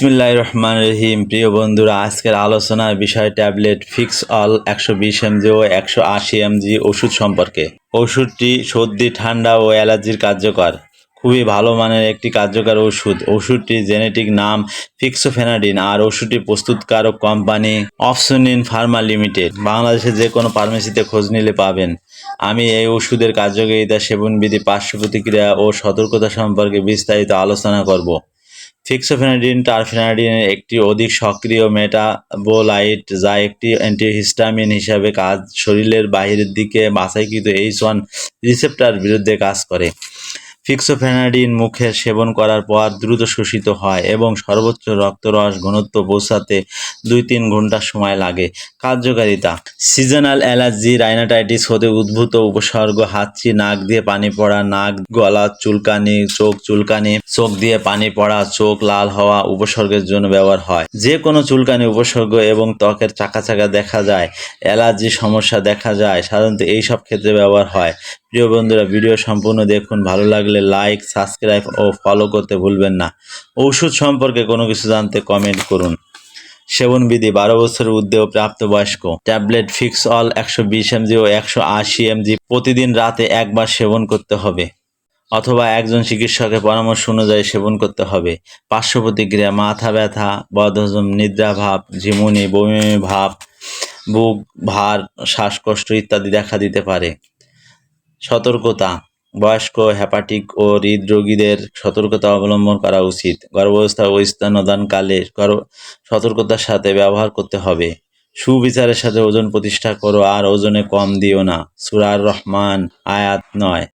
বিসমুল্লাহ রহমান রহিম। প্রিয় বন্ধুরা, আজকের আলোচনার বিষয় ট্যাবলেট ফিক্স অল একশো বিশ এমজি ও একশো আশি এমজি ওষুধ সম্পর্কে। ওষুধটি সর্দি, ঠান্ডা ও অ্যালার্জির কার্যকর। খুবই ভালো মানের একটি কার্যকর ওষুধ। ওষুধটির জেনেটিক নাম ফিক্সোফেনাডিন আর ওষুধটি প্রস্তুতকারক কোম্পানি অপসোনিন ফার্মা লিমিটেড। বাংলাদেশে যে কোনো ফার্মেসিতে খোঁজ নিলে পাবেন। আমি এই ওষুধের কার্যকারিতা, সেবনবিধি, পার্শ্ব প্রতিক্রিয়া ও সতর্কতা সম্পর্কে বিস্তারিত আলোচনা করব। ফিক্সোফেনাডিন টারফেনাডিনের একটি অধিক সক্রিয় মেটাবোলাইট যা একটি অ্যান্টিহিস্টামিন হিসাবে কাজ শরীরের বাহিরের দিকে বাছাইকৃত এইচ ওয়ান রিসেপ্টার বিরুদ্ধে কাজ করে। ফিক্সোফেনাডিন মুখে সেবন করার পর দ্রুত শোষিত হয় এবং সর্বোচ্চ রক্তরস ঘনত্ব পৌঁছাতে দুই তিন ঘণ্টা সময় লাগে। কার্যকারিতা, সিজনাল অ্যালার্জি, রাইনাটাইটিস হতে উদ্ভূত উপসর্গ হাঁচি নাক দিয়ে পানি পড়া, নাক, গলা, চুলকানি, চোখ চুলকানি, চোখ দিয়ে পানি পড়া, চোখ লাল হওয়া উপসর্গের জন্য ব্যবহার হয়। যে কোনো চুলকানি উপসর্গ এবং ত্বকের চাকা চাকা দেখা যায়, অ্যালার্জি সমস্যা দেখা যায়, সাধারণত এই সব ক্ষেত্রে ব্যবহার হয়। প্রিয় বন্ধুরা, ভিডিও সম্পূর্ণ দেখুন। ভালো লাগলে লাইক সাবস্ক্রাইব ও ফলো করতে ভুলবেন না। ওষুধ সম্পর্কে কোনো কিছু জানতে কমেন্ট করুন। সেবনবিধি বারো বছরের ও প্রাপ্তবয়স্ক। ট্যাবলেট ফিক্স অল একশো বিশ এমজি ও একশো আশি এমজি প্রতিদিন রাতে একবার সেবন করতে হবে। অথবা একজন চিকিৎসকের পরামর্শ অনুযায়ী সেবন করতে হবে। পার্শ্ব প্রতিক্রিয়া মাথা ব্যথা, বদহজম, নিদ্রাভাব, ঝিমুনি বমি ভাব বুক ভার, শ্বাসকষ্ট ইত্যাদি দেখা দিতে পারে। সতর্কতা, বয়স্ক হ্যাপাটিক ও হৃদরোগীদের সতর্কতা অবলম্বন করা উচিত। গর্ভাবস্থা ও স্তন্যদানকালে সতর্কতার সাথে ব্যবহার করতে হবে। সুবিচারের সাথে ওজন প্রতিষ্ঠা করো আর ওজনে কম দিও না। সুরার রহমান আয়াত নয়।